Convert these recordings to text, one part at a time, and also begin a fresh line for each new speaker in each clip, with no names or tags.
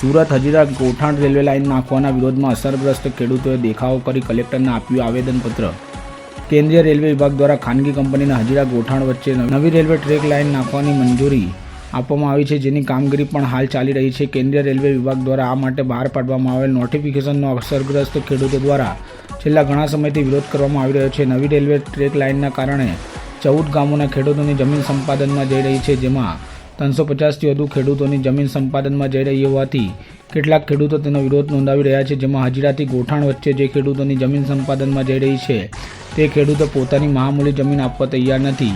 Surat Hazira Gothan railway line નાખવાના વિરોધમાં અસરગ્રસ્ત ખેડૂતોએ દેખાવો કરી કલેક્ટરને આપ્યું આવેદનપત્ર. કેન્દ્રીય રેલવે વિભાગ દ્વારા ખાનગી કંપનીના હજીરા ગોઠાણ વચ્ચે નવી રેલવે ટ્રેક લાઇન નાખવાની મંજૂરી આપવામાં આવી છે, જેની કામગીરી પણ હાલ ચાલી રહી છે. કેન્દ્રીય રેલવે વિભાગ દ્વારા આ માટે બહાર પાડવામાં આવેલ નોટિફિકેશનનો અસરગ્રસ્ત ખેડૂતો દ્વારા છેલ્લા ઘણા સમયથી વિરોધ કરવામાં આવી રહ્યો છે. નવી રેલવે ટ્રેક લાઇનના કારણે ચૌદ ગામોના ખેડૂતોની જમીન સંપાદનમાં જઈ રહી છે, જેમાં ત્રણસો પચાસથી વધુ ખેડૂતોની જમીન સંપાદનમાં જઈ રહી હોવાથી કેટલાક ખેડૂતો તેનો વિરોધ નોંધાવી રહ્યા છે, જેમાં હજીરાથી ગોઠાણ વચ્ચે જે ખેડૂતોની જમીન સંપાદનમાં જઈ રહી છે, તે ખેડૂતો પોતાની મહામૂલી જમીન આપવા તૈયાર નથી.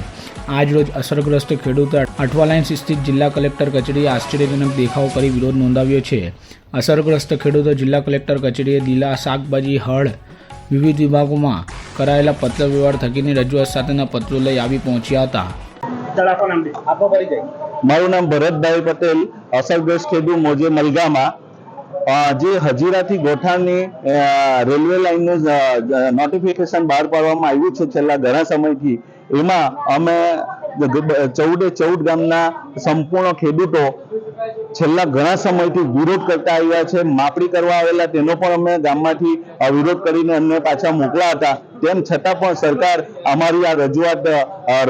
આજ રોજ અસરગ્રસ્ત ખેડૂતો અઠવા લાઇન્સ સ્થિત જિલ્લા કલેક્ટર કચેરીએ આશ્ચર્યજનક દેખાવ કરી વિરોધ નોંધાવ્યો છે. અસરગ્રસ્ત ખેડૂતો જિલ્લા કલેક્ટર કચેરીએ લીલા શાકભાજી, હળ વિવિધ વિભાગોમાં કરાયેલા પત્ર વ્યવહાર થકીની રજૂઆત સાથેના પત્રો લઈ આવી પહોંચ્યા હતા.
મારું નામ ભરતભાઈ પટેલ અસરગ્રસ્ત ખેડૂત મોજે મલગામાં. જે હજીરાથી ગોઠાણની રેલવે લાઇનનું નોટિફિકેશન બહાર પાડવામાં આવ્યું છે છેલ્લા ઘણા સમયથી. એમાં અમે ચૌદે ચૌદ ગામના સંપૂર્ણ ખેડૂતો છેલ્લા ઘણા સમયથી વિરોધ કરતા આવ્યા છે, માપણી કરવા આવેલા તેનો પણ અમે ગામમાંથી વિરોધ કરીને અમને પાછા મોકલા હતા. તેમ છતાં પણ સરકાર અમારી આ રજૂઆત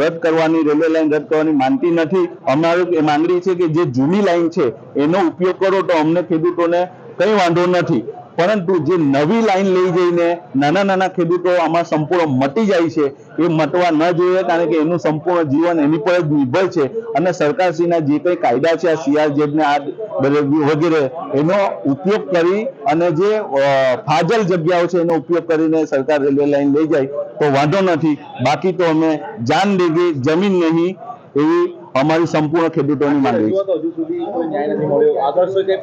રદ કરવાની, રેલવે લાઇન રદ કરવાની માનતી નથી. અમારું એ માંગણી છે કે જે જૂની લાઇન છે, એનો ઉપયોગ કરો તો અમને ખેડૂતોને કંઈ વાંધો નથી. પરંતુ જે નવી લાઈન લઈ જઈને નાના નાના ખેડૂતો આમાં સંપૂર્ણ મટી જાય છે, એ મટવા ન જોઈએ કારણ કે એનું સંપૂર્ણ જીવન એની પર જ નિર્ભર છે. અને સરકારશ્રીના જે કંઈ કાયદા છે, આ સીઆરઝેડ ને આ વગેરે, એનો ઉપયોગ કરી અને જે ફાજલ જગ્યાઓ છે, એનો ઉપયોગ કરીને સરકાર રેલવે લાઈન લઈ જાય, તો વાંધો નથી. બાકી તો અમે જાન દેગી, જમીન નહીં, એવી અમારી સંપૂર્ણ ખેડૂતોની માંગણી છે
રજૂઆત હજુ સુધી કોઈ ન્યાય નથી મળ્યો. આગળ શું કઈ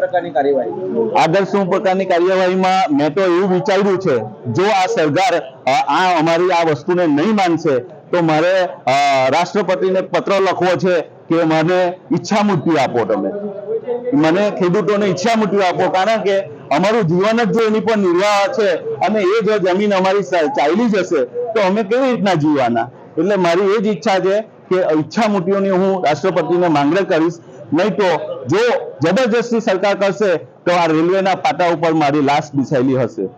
પ્રકારની
કાર્યવાહીમાં મેં તો એવું વિચાર્યું છે જો આ સરકાર આ અમારી આ વસ્તુને નહીં માનશે તો મારે રાષ્ટ્રપતિને પત્ર લખવો છે કે મને ઈચ્છા મૃત્યુ આપો તમે. મને ખેડૂતોને ઈચ્છા મૃત્યુ આપો કારણ કે અમારું જીવન જ જો એની પર નિર્વાહ છે અને એ જો જમીન અમારી ચાલી જશે તો અમે કેવી રીતના જીવવાના? એટલે મારી એ જ ઈચ્છા છે કે ઈચ્છા મૂટીઓની હું રાષ્ટ્રપતિને માંગણી કરીશ. નહીં તો જો જબરજસ્તી સરકાર કરશે, તો આ રેલવેના પાટા ઉપર મારી લાશ બિછાયેલી હશે.